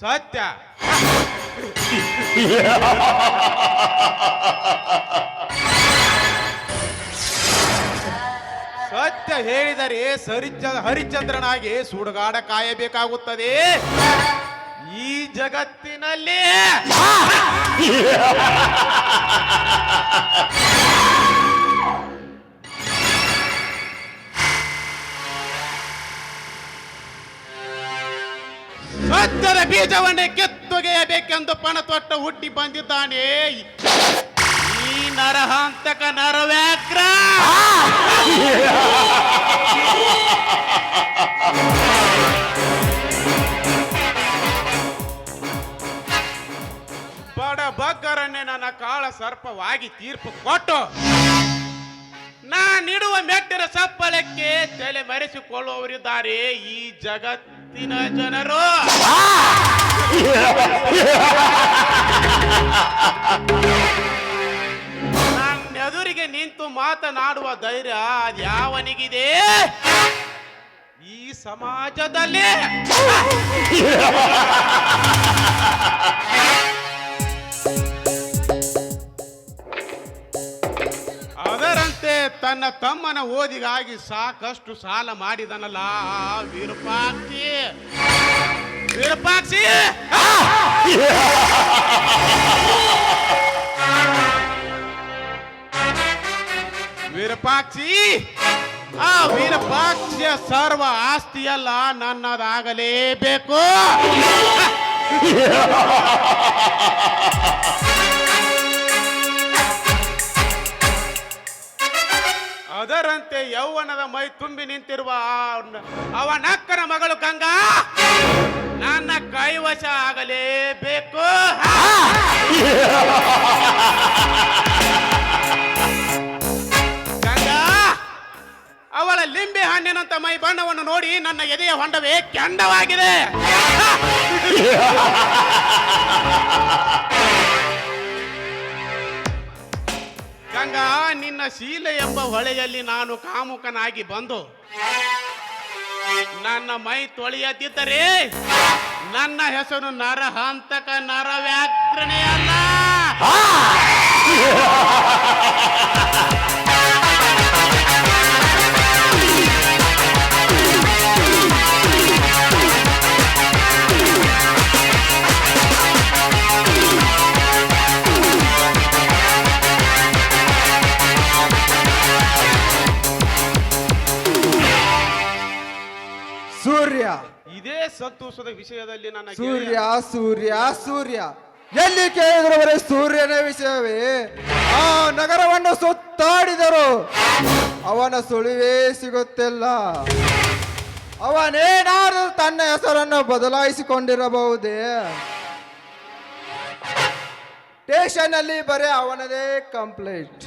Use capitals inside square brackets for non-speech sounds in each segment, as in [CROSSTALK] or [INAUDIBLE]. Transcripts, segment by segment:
ಸತ್ಯ. [LAUGHS] ಸತ್ಯ ಹೇಳಿದರೆ ಸರಿಚ ಹರಿಚಂದ್ರನಾಗಿ ಸುಡುಗಾಡ ಕಾಯಬೇಕಾಗುತ್ತದೆ. ಈ ಜಗತ್ತಿನಲ್ಲಿ ಸತ್ಯದ ಬೀಜವನ್ನೇ ಕಿತ್ತೊಗೆಯಬೇಕೆಂದು ಪಣ ತೊಟ್ಟ ಹುಟ್ಟಿ ಬಂದಿದ್ದಾನೆ. ನರಹಂತಕ ನರವ್ಯಾಕ್ರ ಬಡ ಬಗ್ಗರನ್ನೇ ನನ್ನ ಕಾಳ ಸರ್ಪವಾಗಿ ತೀರ್ಪು ಕೊಟ್ಟು ನಾನಿಡುವ ಮೆಟ್ಟಿನ ಸಪ್ಪಳಕ್ಕೆ ತಲೆ ಮರೆಸಿಕೊಳ್ಳುವವರಿದ್ದಾರೆ ಈ ಜಗತ್ತಿನ ಜನರು. ನನ್ನೆದುರಿಗೆ ನಿಂತು ಮಾತನಾಡುವ ಧೈರ್ಯ ಯಾವನಿಗಿದೆ? ಈ ಸಮಾಜದಲ್ಲಿ. ಅದರಂತೆ ತನ್ನ ತಮ್ಮನ ಓದಿಗಾಗಿ ಸಾಕಷ್ಟು ಸಾಲ ಮಾಡಿದನಲ್ಲ ವಿರೂಪಾಕ್ಷಿ. ವಿರೂಪಾಕ್ಷಿ. [LAUGHS] ವಿರೂಪಾಕ್ಷಿ! ಆ ವಿರೂಪಾಕ್ಷಿಯ ಸರ್ವ ಆಸ್ತಿಯಲ್ಲ ನನ್ನದಾಗಲೇಬೇಕು. ಅದರಂತೆ ಯೌವನದ ಮೈ ತುಂಬಿ ನಿಂತಿರುವ ಅವನಕ್ಕನ ಮಗಳು ಗಂಗಾ, ನನ್ನ ಕೈವಶ ಆಗಲೇಬೇಕು. ಅವಳ ಲಿಂಬೆ ಹಣ್ಣಿನಂತ ಮೈ ಬಣ್ಣವನ್ನು ನೋಡಿ ನನ್ನ ಎದೆಯ ಹೊಂಡವೇ ಕೆಂಡವಾಗಿದೆ. ಗಂಗಾ, ನಿನ್ನ ಶೀಲೆ ಎಂಬ ಹೊಳೆಯಲ್ಲಿ ನಾನು ಕಾಮುಕನಾಗಿ ಬಂದು ನನ್ನ ಮೈ ತೊಳೆಯದಿದ್ದರೆ ನನ್ನ ಹೆಸರು ನರಹಂತಕ ನರವ್ಯಾಗ್ರಣೆ ಅಲ್ಲ ಸಂತೋಷದ ವಿಷಯದಲ್ಲಿ ನನ್ನ ಸೂರ್ಯ ಸೂರ್ಯ ಸೂರ್ಯ. ಎಲ್ಲಿ ಕೇಳಿದ್ರು ಬರೀ ಸೂರ್ಯನ ವಿಷಯವೇ? ಆ ನಗರವನ್ನು ಸುತ್ತಾಡಿದರು. ಅವನ ಸುಳಿವೇ ಸಿಗುತ್ತಿಲ್ಲ. ಅವನೇನಾದರೂ ತನ್ನ ಹೆಸರನ್ನು ಬದಲಾಯಿಸಿಕೊಂಡಿರಬಹುದೇ? ಸ್ಟೇಷನ್ ಅಲ್ಲಿ ಬರೀ ಅವನದೇ ಕಂಪ್ಲೇಂಟ್.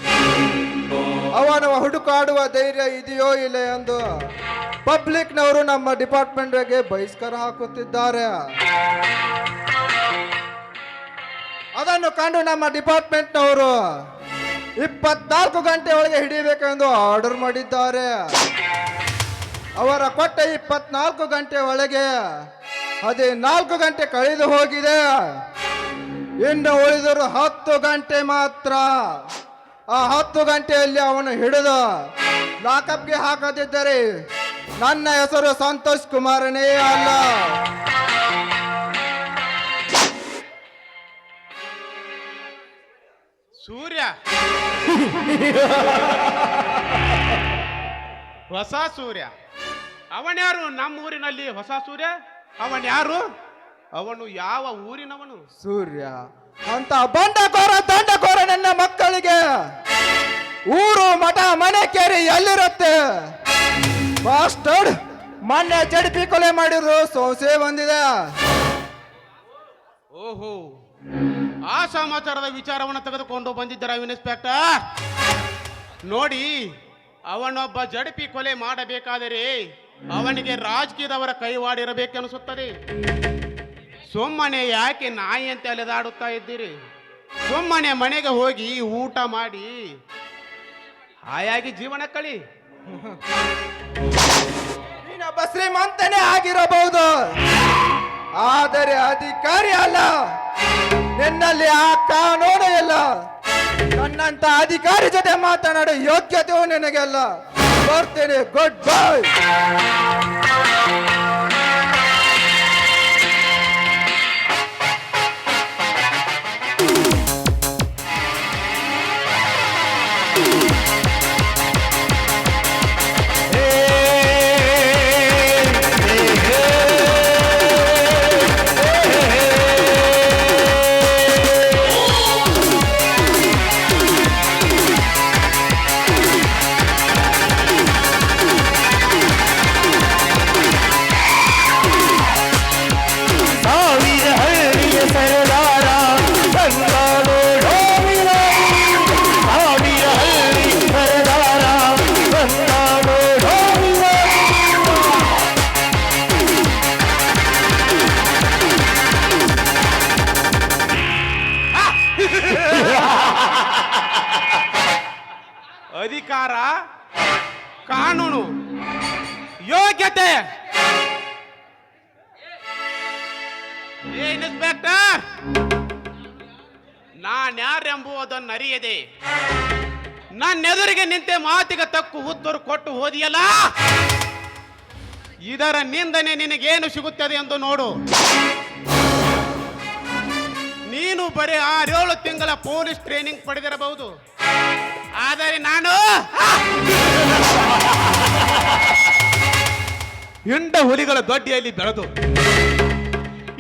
ಅವನ ಹುಡುಕಾಡುವ ಧೈರ್ಯ ಇದೆಯೋ ಇಲ್ಲ ಎಂದು ಪಬ್ಲಿಕ್ನವರು ನಮ್ಮ ಡಿಪಾರ್ಟ್ಮೆಂಟ್ಗೆ ಬಹಿಷ್ಕಾರ ಹಾಕುತ್ತಿದ್ದಾರೆ. ಅದನ್ನು ಕಂಡು ನಮ್ಮ ಡಿಪಾರ್ಟ್ಮೆಂಟ್ನವರು ಇಪ್ಪತ್ನಾಲ್ಕು ಗಂಟೆ ಒಳಗೆ ಹಿಡಿಯಬೇಕೆಂದು ಆರ್ಡರ್ ಮಾಡಿದ್ದಾರೆ. ಅವರ ಕೊಟ್ಟ ಇಪ್ಪತ್ನಾಲ್ಕು ಗಂಟೆ ಒಳಗೆ ಹದಿನಾಲ್ಕು ಗಂಟೆ ಕಳೆದು ಹೋಗಿದೆ. ಇನ್ನು ಉಳಿದರು ಹತ್ತು ಗಂಟೆ ಮಾತ್ರ. ಆ ಹತ್ತು ಗಂಟೆಯಲ್ಲಿ ಅವನು ಹಿಡಿದು ಲಾಕಪ್ಗೆ ಹಾಕದಿದ್ದರೆ ನನ್ನ ಹೆಸರು ಸಂತೋಷ್ ಕುಮಾರನೇ ಅಲ್ಲ. ಸೂರ್ಯ. [LAUGHS] ಹೊಸ ಸೂರ್ಯ. ಅವನ್ಯಾರು ನಮ್ಮ ಊರಿನಲ್ಲಿ ಹೊಸ ಸೂರ್ಯ? ಅವನ್ಯಾರು? ಅವನು ಯಾವ ಊರಿನವನು? ಸೂರ್ಯ. ಅಂತ ಬಂಡಕೋರ ದಂಡಕೋರ ನನ್ನ ಮಕ್ಕಳಿಗೆ. ಊರು ಮಠ ಮನೆ ಕೇರಿ ಎಲ್ಲಿರುತ್ತೆ? ಬಾಸ್ಟರ್ಡ್, ಮೊನ್ನೆ ಜಡ್ಪಿ ಕೊಲೆ ಮಾಡಿದ್ರು, ಸೋಸೆ ಬಂದಿದೆ. ಓಹೋ, ಆ ಸಮಾಚಾರದ ವಿಚಾರವನ್ನು ತೆಗೆದುಕೊಂಡು ಬಂದಿದ್ದರ ಇನ್ಸ್ಪೆಕ್ಟರ್ ನೋಡಿ, ಅವನೊಬ್ಬ ಜಡಪಿ ಕೊಲೆ ಮಾಡಬೇಕಾದರೆ ಅವನಿಗೆ ರಾಜಕೀಯದವರ ಕೈವಾಡಿರಬೇಕೆನಿಸುತ್ತದೆ. ಸುಮ್ಮನೆ ಯಾಕೆ ನಾಯಿ ಅಂತ ಅಲೆದಾಡುತ್ತಾ ಇದ್ದೀರಿ? ಸುಮ್ಮನೆ ಮನೆಗೆ ಹೋಗಿ ಊಟ ಮಾಡಿ ಹಾಯಾಗಿ ಜೀವನ ಕಳಿ. ನೀನೊಬ್ಬ ಶ್ರೀಮಂತನೇ ಆಗಿರಬಹುದು. ಆದರೆ ಅಧಿಕಾರಿ ಅಲ್ಲ. ನಿನ್ನಲ್ಲಿ ಆ ಕಾನೂನು ಇಲ್ಲ. ನನ್ನಂತ ಅಧಿಕಾರಿ ಜೊತೆ ಮಾತನಾಡೋ ಯೋಗ್ಯತೆಯೂ ನಿನಗೆಲ್ಲ ಬರ್ತೇನೆ. ಗುಡ್ ಬೈ ಅಧಿಕಾರ, ಕಾನೂನು, ಯೋಗ್ಯತೆ. ಇನ್ಸ್ಪೆಕ್ಟರ್ ನಾನ್ಯಾರೆಂಬುದನ್ನು ಅರಿಯದೆ. ನನ್ನೆದುರಿಗೆ ನಿಂತೆ ಮಾತಿಗೆ ತಕ್ಕು ಉತ್ತರ ಕೊಟ್ಟು ಹೋದಿಯಲ್ಲ? ಇದರ ನಿಂದನೆ ನಿನಗೇನು ಸಿಗುತ್ತದೆ ಎಂದು ನೋಡು. ನೀನು ಬರೀ ಆರೇಳು ತಿಂಗಳ ಪೊಲೀಸ್ ಟ್ರೈನಿಂಗ್ ಪಡೆದಿರಬಹುದು. ಆದರೆ ನಾನು ಹಿಂಡ ಹುಲಿಗಳ ದೊಡ್ಡಿಯಲ್ಲಿ ಬೆಳೆದು,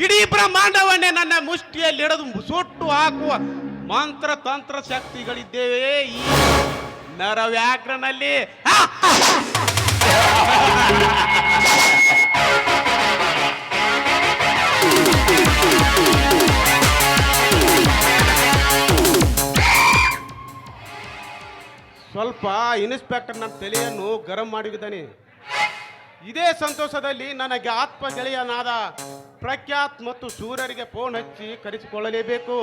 ಇಡೀ ಬ್ರಹ್ಮಾಂಡವನ್ನೇ ನನ್ನ ಮುಷ್ಟಿಯಲ್ಲಿ ಹಿಡಿದು ಸುಟ್ಟು ಹಾಕುವ ಮಂತ್ರ ತಂತ್ರ ಶಕ್ತಿಗಳಿದ್ದೇವೆ ಈ ನರವ್ಯಾಘ್ರನಲ್ಲಿ. ಸ್ವಲ್ಪ ಇನ್ಸ್ಪೆಕ್ಟರ್ ನನ್ನ ತಲೆಯನ್ನು ಗರಂ ಮಾಡಿದ್ದಾನೆ. ಇದೇ ಸಂತೋಷದಲ್ಲಿ ನನಗೆ ಆತ್ಮ ಗೆಳೆಯನಾದ ಪ್ರಖ್ಯಾತ್ ಮತ್ತು ಸೂರ್ಯರಿಗೆ ಫೋನ್ ಹಚ್ಚಿ ಕರೆಸಿಕೊಳ್ಳಲೇಬೇಕು.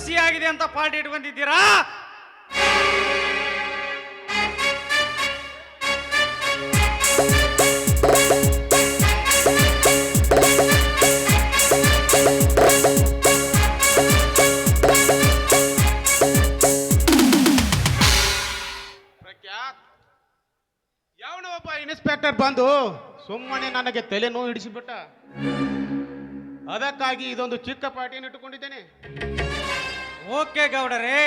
ಖುಷಿಯಾಗಿದೆ ಅಂತ ಪಾರ್ಟಿ ಇಟ್ಕೊಂಡಿದ್ದೀರಾ ಬಂದಿದ್ದೀರಾ? ಯಾವನ ಒಬ್ಬ ಇನ್ಸ್ಪೆಕ್ಟರ್ ಬಂದು ಸುಮ್ಮನೆ ನನಗೆ ತಲೆ ನೋವು ಹಿಡಿಸಿಬಿಟ್ಟ. ಅದಕ್ಕಾಗಿ ಇದೊಂದು ಚಿಕ್ಕ ಪಾರ್ಟಿಯನ್ನು ಇಟ್ಟುಕೊಂಡಿದ್ದೇನೆ. ಓಕೆ ಗೌಡರೇ.